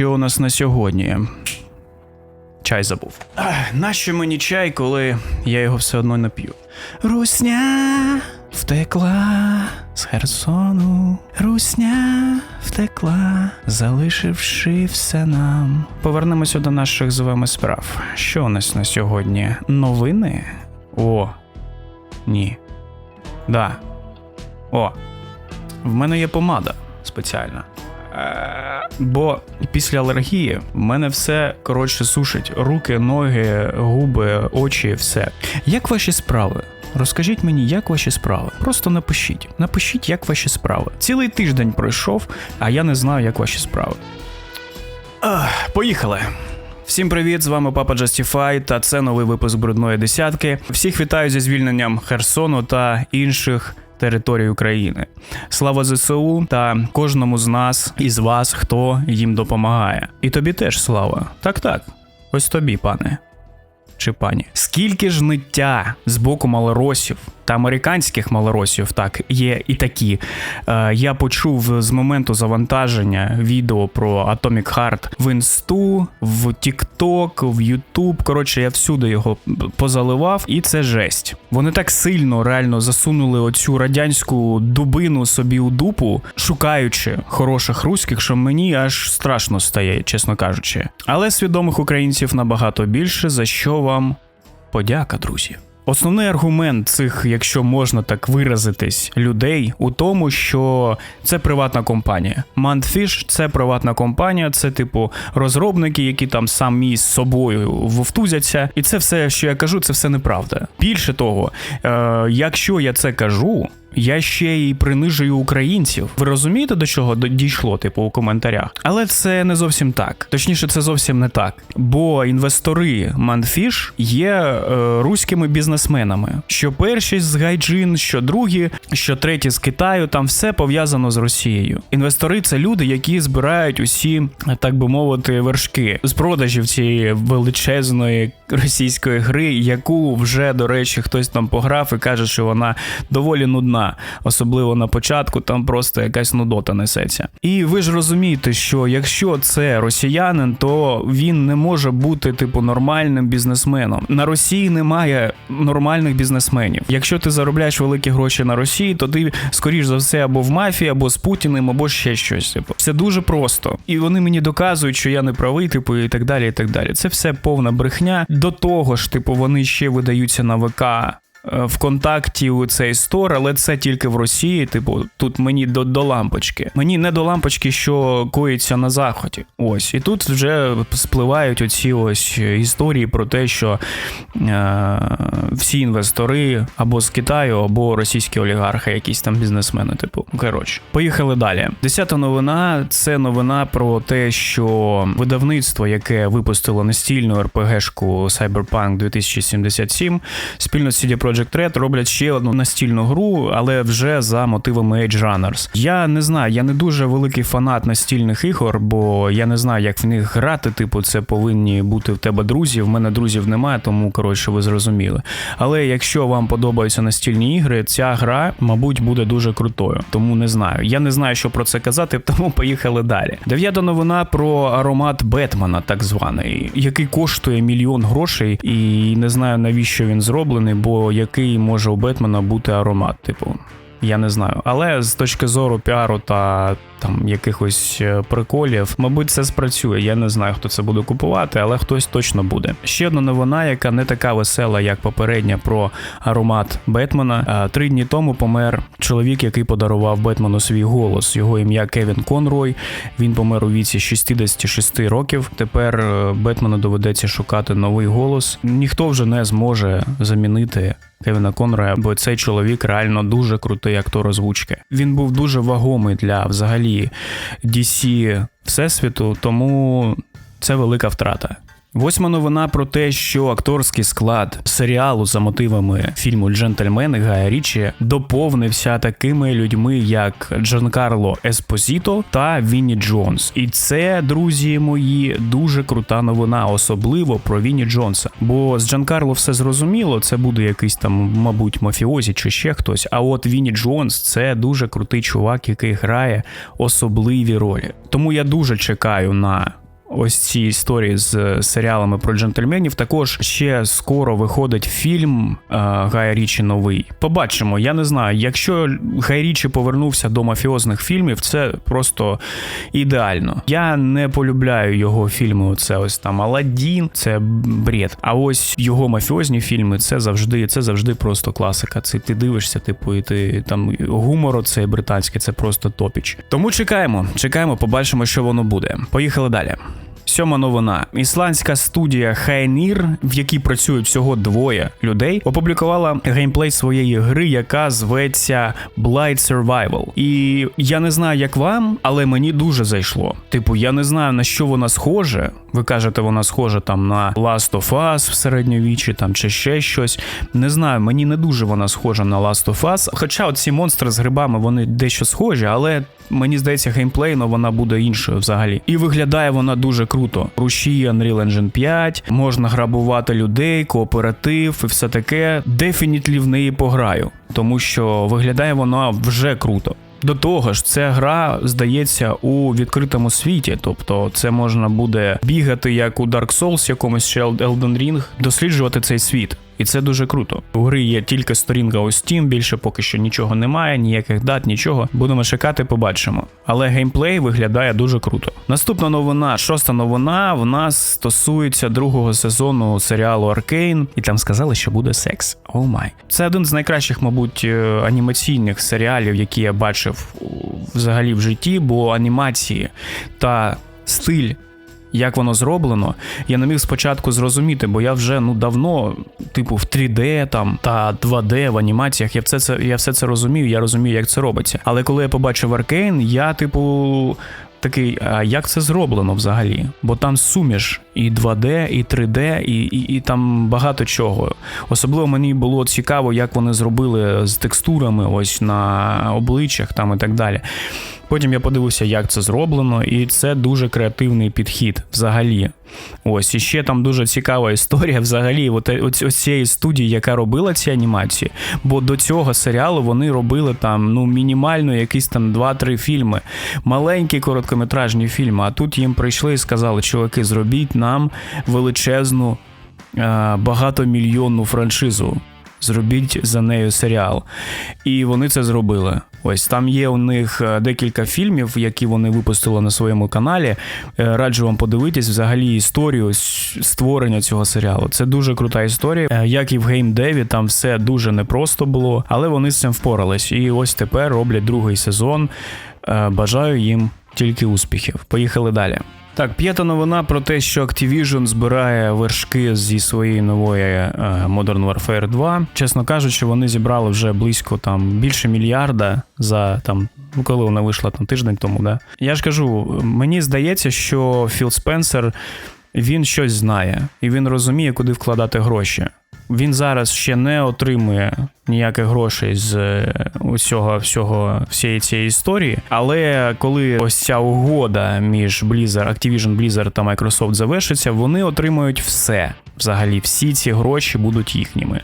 що у нас на сьогодні? Чай забув. Нащо мені чай, коли я його все одно не п'ю? Русня втекла з Херсону. Русня втекла, залишивши все нам. Повернемося до наших з вами справ. Що у нас на сьогодні? Новини? О, ні. Да. О, в мене є помада спеціальна. Бо після алергії в мене все коротше сушить: руки, ноги, губи, очі, все. Як ваші справи? Розкажіть мені, як ваші справи. Просто напишіть. Напишіть, як ваші справи. Цілий тиждень пройшов, а я не знаю, як ваші справи. Ах, поїхали. Всім привіт, з вами Папа Justify, та це новий випуск брудної десятки. Всіх вітаю зі звільненням Херсону та інших територій України. Слава ЗСУ та кожному з нас із вас, хто їм допомагає. І тобі теж слава. Так, так. Ось тобі, пане. Чи пані, скільки ж ниття з боку малоросів та американських малоросів, так є і такі. Е, я почув з моменту завантаження відео про Atomic Heart в інсту, в TikTok, в YouTube. Коротше, я всюди його позаливав, і це жесть. Вони так сильно реально засунули оцю радянську дубину собі у дупу, шукаючи хороших руських, що мені аж страшно стає, чесно кажучи. Але свідомих українців набагато більше, за що вам подяка, друзі. Основний аргумент цих, якщо можна так виразитись, людей у тому, що це приватна компанія. Mantfish – це приватна компанія, це типу розробники, які там самі з собою вовтузяться. І це все, що я кажу, це все неправда. Більше того, е, якщо я це кажу. Я ще й принижую українців. Ви розумієте, до чого дійшло, типу, у коментарях? Але це не зовсім так. Точніше, це зовсім не так. Бо інвестори Манфіш є е, руськими бізнесменами. Що перші з Гайджин, що другі, що треті з Китаю, там все пов'язано з Росією. Інвестори це люди, які збирають усі, так би мовити, вершки з продажів цієї величезної російської гри, яку вже, до речі, хтось там пограв і каже, що вона доволі нудна, особливо на початку, там просто якась нудота несеться. І ви ж розумієте, що якщо це росіянин, то він не може бути типу нормальним бізнесменом. На Росії немає нормальних бізнесменів. Якщо ти заробляєш великі гроші на Росії, то ти скоріш за все або в мафії, або з Путіним, або ще щось. Типу, все дуже просто. І вони мені доказують, що я не правий, типу, і так далі. І так далі. Це все повна брехня. До того ж, типу, вони ще видаються на ВК. Е, Вконтакті у цей стор, але це тільки в Росії. Типу, тут мені до, до лампочки. Мені не до лампочки, що коїться на заході. Ось і тут вже спливають оці ось історії про те, що е, всі інвестори або з Китаю, або російські олігархи, якісь там бізнесмени. Типу, коротше, поїхали далі. Десята новина це новина про те, що видавництво, яке випустило настільну РПГшку Cyberpunk 2077, спільно з Projekt Red роблять ще одну настільну гру, але вже за мотивами Age Runners. Я не знаю, я не дуже великий фанат настільних ігор, бо я не знаю, як в них грати. Типу, це повинні бути в тебе друзі. В мене друзів немає, тому коротше, ви зрозуміли. Але якщо вам подобаються настільні ігри, ця гра, мабуть, буде дуже крутою. Тому не знаю. Я не знаю, що про це казати, тому поїхали далі. Дев'ята новина про аромат Бетмена, так званий, який коштує мільйон грошей, і не знаю навіщо він зроблений, бо який може у Бетмена бути аромат, типу. Я не знаю, але з точки зору піару та там якихось е, приколів, мабуть, це спрацює. Я не знаю, хто це буде купувати, але хтось точно буде. Ще одна новина, яка не така весела, як попередня про аромат Бетмена. А, Три дні тому помер чоловік, який подарував Бетмену свій голос. Його ім'я Кевін Конрой. Він помер у віці 66 років. Тепер е, Бетмену доведеться шукати новий голос. Ніхто вже не зможе замінити Кевіна Конроя, бо цей чоловік реально дуже крутий актор озвучки. Він був дуже вагомий для взагалі DC всесвіту, тому це велика втрата. Восьма новина про те, що акторський склад серіалу за мотивами фільму Джентльмени Гая Річі доповнився такими людьми, як Джанкарло Еспозіто та Вінні Джонс. І це, друзі мої, дуже крута новина, особливо про Вінні Джонса. Бо з Джанкарло все зрозуміло, це буде якийсь там, мабуть, мафіозі чи ще хтось. А от Вінні Джонс це дуже крутий чувак, який грає особливі ролі. Тому я дуже чекаю на ось ці історії з серіалами про джентльменів. Також ще скоро виходить фільм е, Гая Річі новий. Побачимо, я не знаю. Якщо Гай Річі повернувся до мафіозних фільмів, це просто ідеально. Я не полюбляю його фільми. Це ось там Аладдін, це бред. А ось його мафіозні фільми це завжди, це завжди просто класика. Це ти дивишся, типу, і ти там гумор оцей британський, це просто топіч. Тому чекаємо, чекаємо, побачимо, що воно буде. Поїхали далі. Сьома новина. Ісландська студія Хайнір, в якій працюють всього двоє людей, опублікувала геймплей своєї гри, яка зветься Blight Survival. І я не знаю, як вам, але мені дуже зайшло. Типу, я не знаю на що вона схоже. Ви кажете, вона схожа там на Last of Us в середньовіччі там чи ще щось. Не знаю, мені не дуже вона схожа на Last of Us. Хоча оці монстри з грибами вони дещо схожі, але мені здається, геймплейно вона буде іншою взагалі. І виглядає вона дуже круто. Руші Unreal Engine 5, можна грабувати людей, кооператив і все таке. Дефінітлі в неї пограю, тому що виглядає вона вже круто. До того ж, ця гра здається у відкритому світі, тобто це можна буде бігати як у Dark Souls, якомусь ще Elden Ring, досліджувати цей світ. І це дуже круто. У гри є тільки сторінка у Steam, більше поки що нічого немає, ніяких дат, нічого. Будемо чекати, побачимо. Але геймплей виглядає дуже круто. Наступна новина, шоста новина, в нас стосується другого сезону серіалу Аркейн, і там сказали, що буде секс. О май. Це один з найкращих, мабуть, е, анімаційних серіалів, які я бачив взагалі в житті, бо анімації та стиль як воно зроблено, я не міг спочатку зрозуміти, бо я вже ну давно, типу, в 3D там та 2D в анімаціях, я все це я все це розумію, я розумію, як це робиться. Але коли я побачив Аркейн, я, типу. Такий, а як це зроблено взагалі? Бо там суміш і 2D, і 3D, і і, і там багато чого. Особливо мені було цікаво, як вони зробили з текстурами, ось на обличчях там і так далі. Потім я подивився, як це зроблено, і це дуже креативний підхід взагалі. Ось і ще там дуже цікава історія взагалі от, ось, ось цієї студії, яка робила ці анімації. Бо до цього серіалу вони робили там ну мінімально якісь там 2-3 фільми, маленькі короткометражні фільми. А тут їм прийшли і сказали, чуваки, зробіть нам величезну багатомільйонну франшизу зробіть за нею серіал. І вони це зробили. Ось там є у них е, декілька фільмів, які вони випустили на своєму каналі. Е, раджу вам подивитись взагалі історію створення цього серіалу. Це дуже крута історія. Е, як і в геймдеві, там все дуже непросто було, але вони з цим впорались. І ось тепер роблять другий сезон. Бажаю їм тільки успіхів. Поїхали далі. Так, п'ята новина про те, що Activision збирає вершки зі своєї нової е, Modern Warfare 2. Чесно кажучи, вони зібрали вже близько там більше мільярда за там. Ну, коли вона вийшла там тиждень тому, да. Я ж кажу, мені здається, що Філ Спенсер він щось знає, і він розуміє, куди вкладати гроші. Він зараз ще не отримує ніяких грошей з е, усього всього всієї цієї історії. Але коли ось ця угода між Blizzard, Activision Blizzard та Microsoft завершиться, вони отримують все. Взагалі, всі ці гроші будуть їхніми.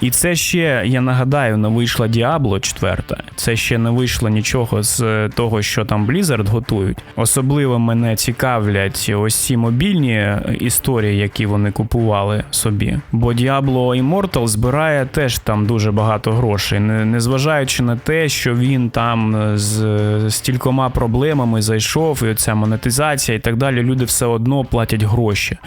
І це ще, я нагадаю, не вийшла Diablo 4. Це ще не вийшло нічого з того, що там Blizzard готують. Особливо мене цікавлять ось ці мобільні історії, які вони купували собі. Бо Diablo Immortal збирає теж там дуже багато грошей, незважаючи на те, що він там з стількома проблемами зайшов, і оця монетизація і так далі. Люди все одно платять гроші.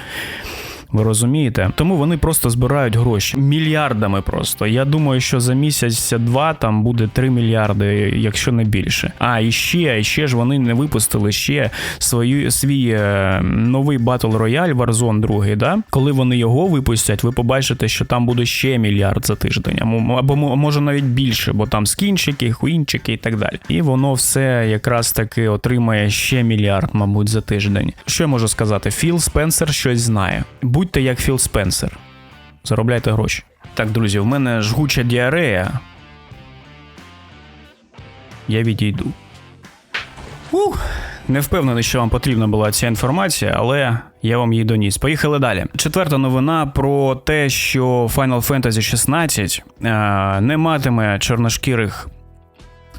Ви розумієте? Тому вони просто збирають гроші мільярдами. Просто я думаю, що за місяць-два там буде 3 мільярди, якщо не більше. А і ще, і ще ж вони не випустили ще свою свій е, новий Battle Royale Warzone 2, да? Коли вони його випустять, ви побачите, що там буде ще мільярд за тиждень, або може навіть більше, бо там скінчики, хуінчики і так далі. І воно все якраз таки отримає ще мільярд, мабуть, за тиждень. Що я можу сказати? Філ Спенсер щось знає. Будьте як Філ Спенсер. Заробляйте гроші. Так, друзі, в мене жгуча діарея. Я відійду. Ух, Не впевнений, що вам потрібна була ця інформація, але я вам її доніс. Поїхали далі. Четверта новина про те, що Final Fantasy 16 е, не матиме чорношкірих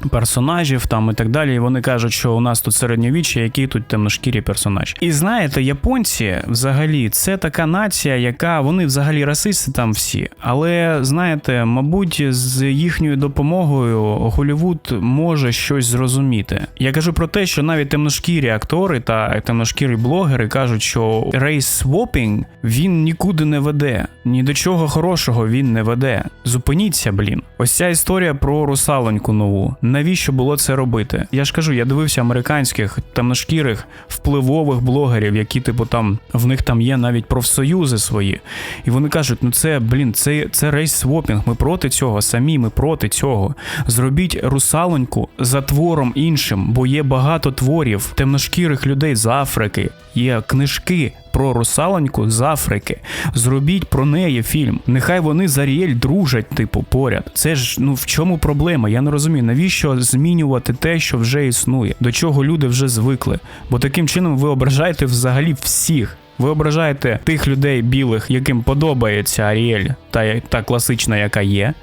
персонажів там і так далі. І вони кажуть, що у нас тут середньовіччя, які тут темношкірі персонажі. І знаєте, японці взагалі це така нація, яка вони взагалі расисти там всі. Але знаєте, мабуть, з їхньою допомогою Голівуд може щось зрозуміти. Я кажу про те, що навіть темношкірі актори та темношкірі блогери кажуть, що рейс свопінг він нікуди не веде, ні до чого хорошого він не веде. Зупиніться, блін. Ось ця історія про русалоньку нову. Навіщо було це робити? Я ж кажу, я дивився американських темношкірих впливових блогерів, які, типу, там в них там є навіть профсоюзи свої. І вони кажуть: ну це, блін, це, це рейс свопінг. Ми проти цього, самі ми проти цього. Зробіть русалоньку за твором іншим, бо є багато творів темношкірих людей з Африки, є книжки. Про русалоньку з Африки. Зробіть про неї фільм. Нехай вони з Аріель дружать, типу, поряд. Це ж ну в чому проблема? Я не розумію, навіщо змінювати те, що вже існує, до чого люди вже звикли. Бо таким чином ви ображаєте взагалі всіх. Ви ображаєте тих людей білих, яким подобається Аріель, та, та класична, яка є.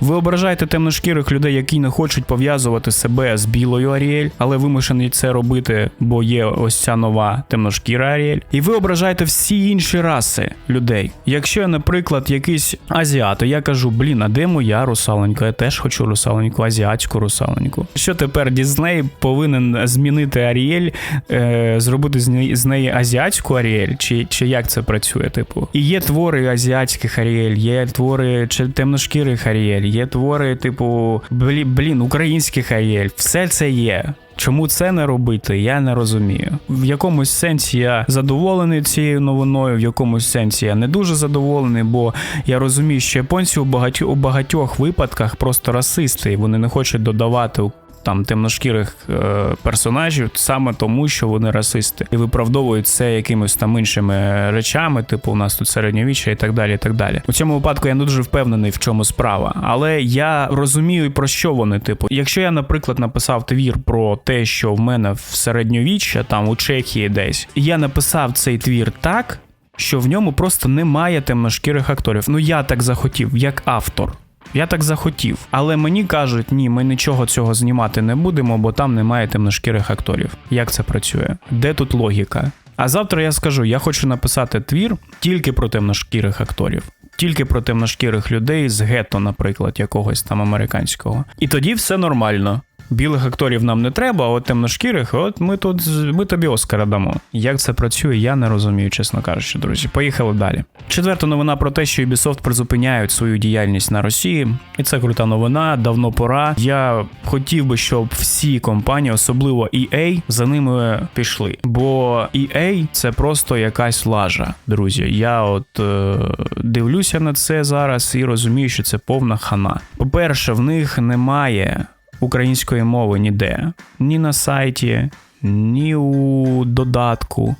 Ви ображаєте темношкірих людей, які не хочуть пов'язувати себе з білою Аріель, але вимушені це робити, бо є ось ця нова темношкіра Аріель. І ви ображаєте всі інші раси людей. Якщо я, наприклад, якийсь азіат, я кажу, блін, а де моя русаленька? Я теж хочу русаленьку, азіатську русаленьку. Що тепер Дізней повинен змінити Аріель, е, зробити з неї азіатську Аріель? Чи, чи як це працює? Типу, і є твори азіатських Аріель, є твори чи темношкірих Аріель, є твори, типу, блі, блін, українських Аріель. Все це є. Чому це не робити, я не розумію. В якомусь сенсі я задоволений цією новиною, в якомусь сенсі я не дуже задоволений, бо я розумію, що японці у багатьох, у багатьох випадках просто расисти, і вони не хочуть додавати там темношкірих е, персонажів саме тому, що вони расисти, і виправдовують це якимись там іншими речами, типу у нас тут середньовіччя і так далі. і так далі. У цьому випадку я не дуже впевнений, в чому справа, але я розумію про що вони. Типу, якщо я, наприклад, написав твір про те, що в мене в середньовіччя, там у Чехії десь, я написав цей твір так. Що в ньому просто немає темношкірих акторів. Ну я так захотів, як автор. Я так захотів, але мені кажуть, ні, ми нічого цього знімати не будемо, бо там немає темношкірих акторів. Як це працює? Де тут логіка? А завтра я скажу: я хочу написати твір тільки про темношкірих акторів, тільки про темношкірих людей з гетто, наприклад, якогось там американського. І тоді все нормально. Білих акторів нам не треба, а от темношкірих, от ми тут ми тобі Оскара дамо. Як це працює, я не розумію, чесно кажучи, друзі. Поїхали далі. Четверта новина про те, що Ubisoft призупиняють свою діяльність на Росії, і це крута новина. Давно пора. Я хотів би, щоб всі компанії, особливо EA, за ними пішли. Бо EA – це просто якась лажа, друзі. Я от е, дивлюся на це зараз і розумію, що це повна хана. По-перше, в них немає української мови ніде, ні на сайті, ні у додатку,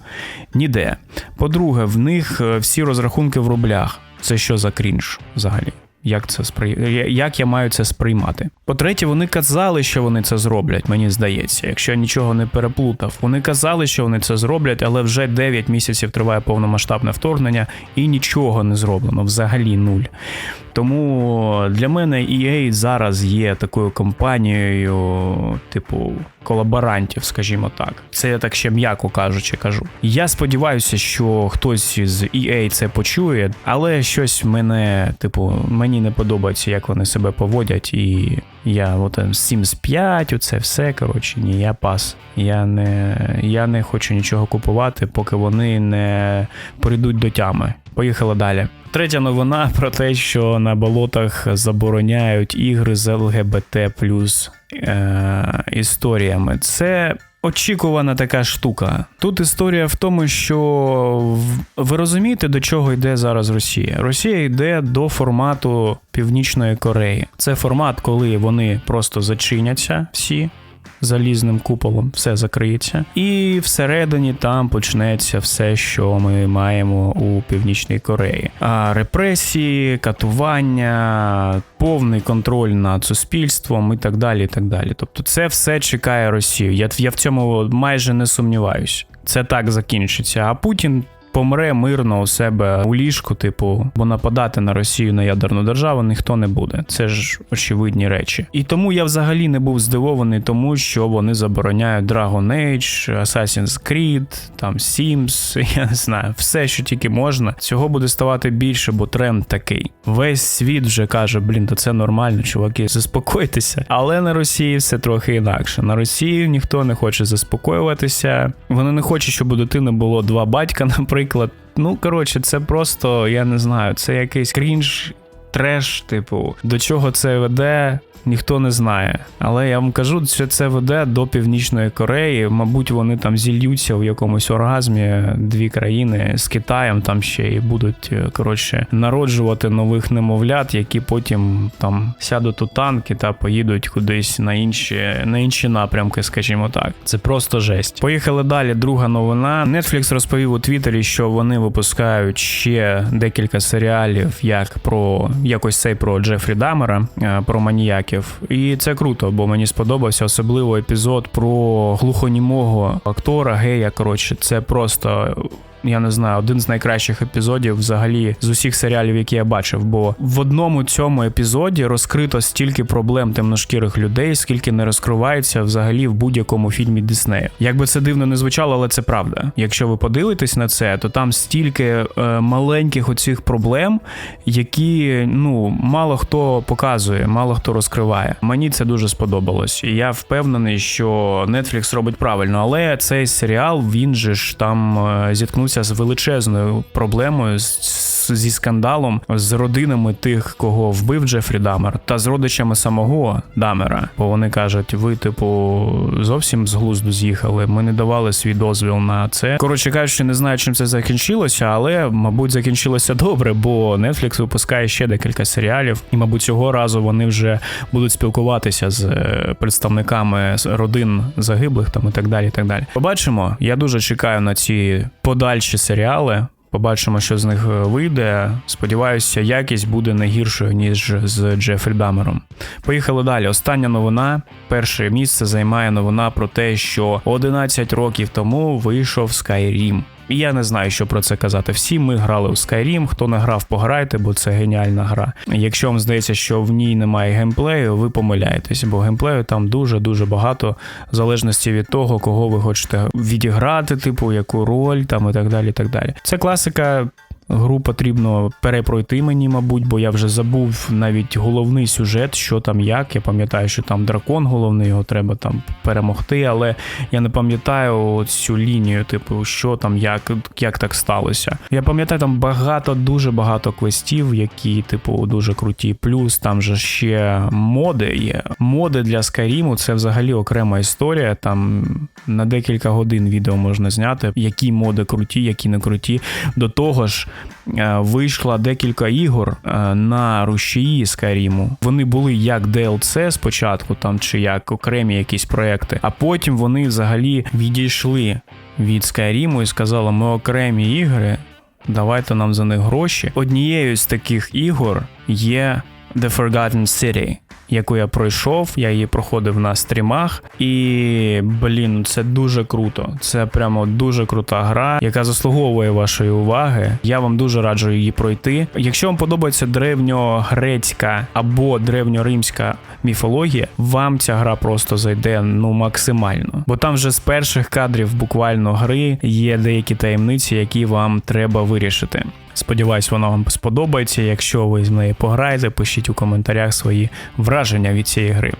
ніде. По-друге, в них е, всі розрахунки в рублях. Це що за крінж взагалі? Як це спри... як я маю це сприймати? По-третє, вони казали, що вони це зроблять, мені здається, якщо я нічого не переплутав. Вони казали, що вони це зроблять, але вже 9 місяців триває повномасштабне вторгнення і нічого не зроблено, взагалі нуль. Тому для мене EA зараз є такою компанією, типу, колаборантів, скажімо так. Це я так ще м'яко кажучи, кажу. Я сподіваюся, що хтось з EA це почує, але щось мене, типу, мені не подобається, як вони себе поводять, і я от Sims 5, оце все. Коротше, ні, я пас. Я не, я не хочу нічого купувати, поки вони не прийдуть до тями. Поїхали далі. Третя новина про те, що на болотах забороняють ігри з ЛГБТ плюс е, історіями. Це очікувана така штука. Тут історія в тому, що ви розумієте, до чого йде зараз Росія? Росія йде до формату Північної Кореї. Це формат, коли вони просто зачиняться всі залізним куполом все закриється, і всередині там почнеться все, що ми маємо у північній Кореї. А репресії, катування, повний контроль над суспільством і так далі. і так далі. Тобто, це все чекає Росію. Я, Я в цьому майже не сумніваюсь. Це так закінчиться. А Путін помре мирно у себе у ліжку, типу, бо нападати на Росію на ядерну державу ніхто не буде. Це ж очевидні речі. І тому я взагалі не був здивований, тому що вони забороняють Dragon Age, Assassin's Creed, там Sims, я не знаю, все, що тільки можна. Цього буде ставати більше, бо тренд такий. Весь світ вже каже: блін, то це нормально, чуваки, заспокойтеся. Але на Росії все трохи інакше. На Росії ніхто не хоче заспокоюватися. Вони не хочуть, щоб у дитини було два батька, наприклад. Ну коротше, це просто я не знаю, це якийсь крінж. Треш, типу, до чого це веде, ніхто не знає. Але я вам кажу, що це веде до Північної Кореї. Мабуть, вони там зільються в якомусь оргазмі дві країни з Китаєм там ще і будуть е, коротше народжувати нових немовлят, які потім там сядуть у танки та поїдуть кудись на інші на інші напрямки, скажімо так. Це просто жесть. Поїхали далі. Друга новина. Netflix розповів у Твіттері, що вони випускають ще декілька серіалів, як про якось цей про Джефрі Дамера, е, про маніяків. І це круто, бо мені сподобався особливо епізод про глухонімого актора, гея. Коротше, це просто. Я не знаю, один з найкращих епізодів взагалі з усіх серіалів, які я бачив. Бо в одному цьому епізоді розкрито стільки проблем темношкірих людей, скільки не розкривається взагалі в будь-якому фільмі Диснея. Як би це дивно не звучало, але це правда. Якщо ви подивитесь на це, то там стільки е, маленьких оцих проблем, які ну мало хто показує, мало хто розкриває. Мені це дуже сподобалось, і я впевнений, що Netflix робить правильно, але цей серіал він же ж там е, зіткнувся з величезною проблемою з зі скандалом з родинами тих, кого вбив Джефрі Дамер, та з родичами самого Дамера. Бо вони кажуть, ви, типу, зовсім з глузду з'їхали. Ми не давали свій дозвіл на це. Коротше кажучи, не знаю, чим це закінчилося, але мабуть закінчилося добре, бо Netflix випускає ще декілька серіалів, і, мабуть, цього разу вони вже будуть спілкуватися з е, представниками родин загиблих там і так далі. І так далі. Побачимо. Я дуже чекаю на ці подальші серіали. Побачимо, що з них е, вийде. Сподіваюся, якість буде не гіршою, ніж з Джефрі Дамером. Поїхали далі. Остання новина. Перше місце займає новина про те, що 11 років тому вийшов Skyrim. Я не знаю, що про це казати. Всі ми грали у Skyrim, Хто не грав, пограйте, бо це геніальна гра. Якщо вам здається, що в ній немає геймплею, ви помиляєтесь, бо геймплею там дуже-дуже багато, в залежності від того, кого ви хочете відіграти, типу, яку роль там і так далі. і так далі. Це класика. Гру потрібно перепройти мені, мабуть, бо я вже забув навіть головний сюжет, що там як. Я пам'ятаю, що там дракон головний, його треба там перемогти, але я не пам'ятаю цю лінію, типу, що там, як як так сталося. Я пам'ятаю, там багато, дуже багато квестів, які, типу, дуже круті. Плюс там же ще моди є. Моди для Скайріму це взагалі окрема історія. Там на декілька годин відео можна зняти, які моди круті, які не круті. До того ж. Е, вийшла декілька ігор е, на рушії Скайріму. Вони були як DLC спочатку, там чи як окремі якісь проекти, а потім вони взагалі відійшли від Скайріму і сказали: ми окремі ігри, давайте нам за них гроші. Однією з таких ігор є The Forgotten City яку я пройшов. Я її проходив на стрімах, і блін, це дуже круто. Це прямо дуже крута гра, яка заслуговує вашої уваги. Я вам дуже раджу її пройти. Якщо вам подобається древньогрецька або древньоримська міфологія, вам ця гра просто зайде ну максимально. Бо там вже з перших кадрів буквально гри є деякі таємниці, які вам треба вирішити. Сподіваюсь, воно вам сподобається. Якщо ви з нею пограєте, пишіть у коментарях свої враження від цієї гри.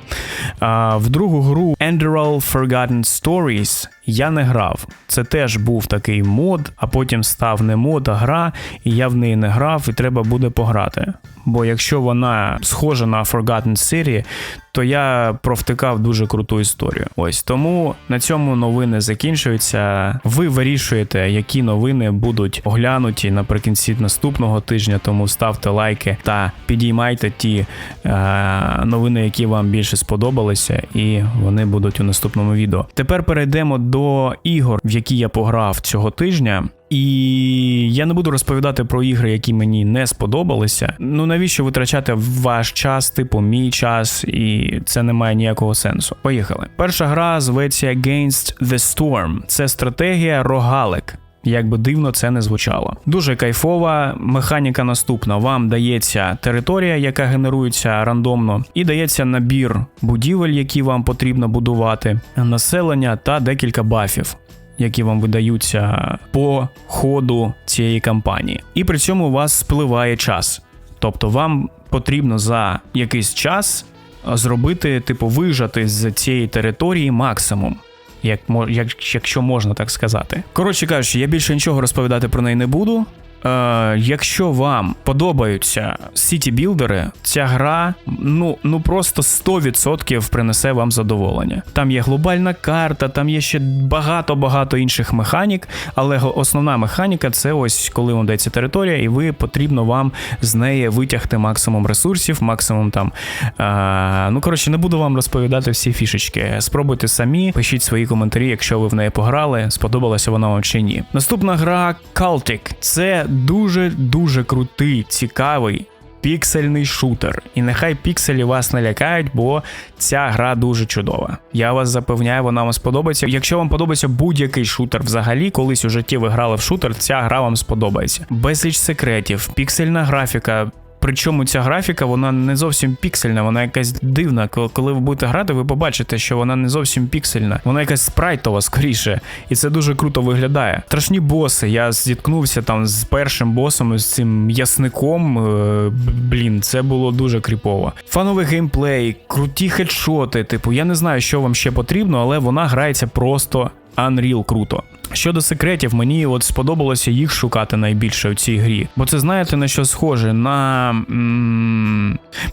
А, В другу гру Enderal Forgotten Stories я не грав. Це теж був такий мод, а потім став не мод, а гра, і я в неї не грав, і треба буде пограти. Бо якщо вона схожа на Forgotten City, то я провтикав дуже круту історію. Ось тому на цьому новини закінчуються. Ви вирішуєте, які новини будуть оглянуті наприкінці наступного тижня. Тому ставте лайки та підіймайте ті е, новини, які вам більше сподобалися, і вони будуть у наступному відео. Тепер перейдемо до ігор, в які я пограв цього тижня. І я не буду розповідати про ігри, які мені не сподобалися. Ну навіщо витрачати ваш час, типу мій час, і це не має ніякого сенсу. Поїхали. Перша гра зветься Against the Storm. Це стратегія рогалик. Як би дивно це не звучало. Дуже кайфова механіка наступна. Вам дається територія, яка генерується рандомно, і дається набір будівель, які вам потрібно будувати, населення та декілька бафів. Які вам видаються по ходу цієї кампанії, і при цьому у вас спливає час. Тобто вам потрібно за якийсь час зробити, типу, вижати з цієї території максимум. Як, як, якщо можна так сказати. Коротше кажучи, я більше нічого розповідати про неї не буду. Е, якщо вам подобаються сіті-білдери, ця гра ну, ну просто 100% принесе вам задоволення. Там є глобальна карта, там є ще багато-багато інших механік, але основна механіка це ось коли вам дається територія, і ви потрібно вам з неї витягти максимум ресурсів, максимум там. Е, ну коротше, не буду вам розповідати всі фішечки. Спробуйте самі, пишіть свої коментарі, якщо ви в неї пограли, сподобалася вона вам чи ні. Наступна гра Cultic. Це дуже дуже крутий, цікавий. Піксельний шутер, і нехай пікселі вас не лякають, бо ця гра дуже чудова. Я вас запевняю, вона вам сподобається. Якщо вам подобається будь-який шутер взагалі, колись у житті ви грали в шутер, ця гра вам сподобається. Безліч секретів, піксельна графіка. Причому ця графіка вона не зовсім піксельна, вона якась дивна. Коли- ви будете грати, ви побачите, що вона не зовсім піксельна, вона якась спрайтова скоріше, і це дуже круто виглядає. Страшні боси. Я зіткнувся там з першим босом, з цим ясником. е, Блін, це було дуже кріпово. Фановий геймплей, круті хедшоти. Типу, я не знаю, що вам ще потрібно, але вона грається просто Unreal круто. Щодо секретів, мені от сподобалося їх шукати найбільше у цій грі. Бо це знаєте на що схоже? На.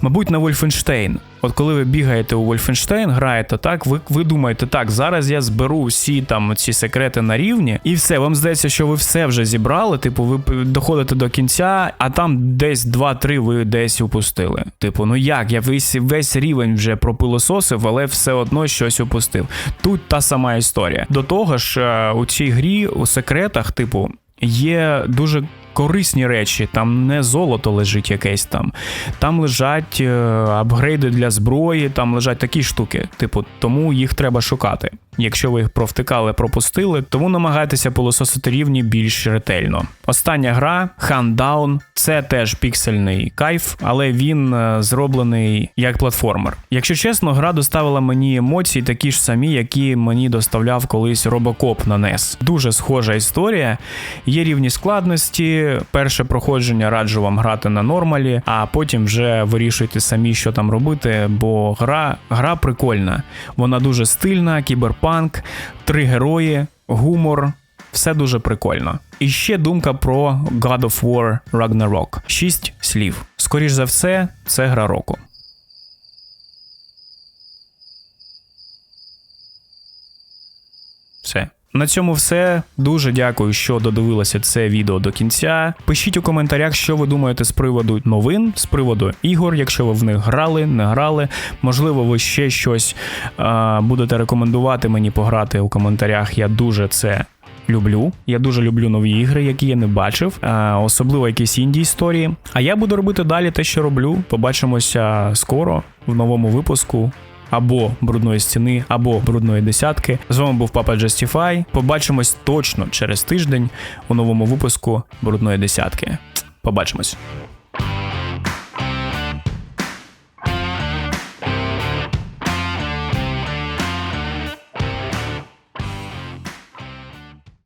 мабуть, на Wolfenstein. От коли ви бігаєте у Wolfenstein, граєте, так, ви, ви думаєте, так, зараз я зберу всі там ці секрети на рівні, і все, вам здається, що ви все вже зібрали. Типу, ви доходите до кінця, а там десь 2-3 ви десь упустили. Типу, ну як, я весь, весь рівень вже пропилососив, але все одно щось упустив. Тут та сама історія. До того ж, е, у цій грі у секретах, типу, є дуже. Корисні речі, там не золото лежить якесь там, там лежать е, апгрейди для зброї, там лежать такі штуки. Типу, тому їх треба шукати. Якщо ви їх провтикали, пропустили, тому намагайтеся пилососити рівні більш ретельно. Остання гра Handdown – це теж піксельний кайф, але він е, зроблений як платформер. Якщо чесно, гра доставила мені емоції такі ж самі, які мені доставляв колись Робокоп на NES. Дуже схожа історія. Є рівні складності. Перше проходження раджу вам грати на нормалі, а потім вже вирішуйте самі, що там робити, бо гра, гра прикольна. Вона дуже стильна, кіберпанк, три герої, гумор. Все дуже прикольно. І ще думка про God of War Ragnarok. Шість слів. Скоріш за все, це гра року. Все. На цьому все. Дуже дякую, що додивилися це відео до кінця. Пишіть у коментарях, що ви думаєте з приводу новин, з приводу ігор, якщо ви в них грали, не грали. Можливо, ви ще щось е, будете рекомендувати мені пограти у коментарях. Я дуже це. Люблю. Я дуже люблю нові ігри, які я не бачив, особливо якісь інді історії. А я буду робити далі те, що роблю. Побачимося скоро в новому випуску або брудної стіни, або брудної десятки. З вами був Папа Justify. Побачимось точно через тиждень у новому випуску брудної десятки. Побачимось.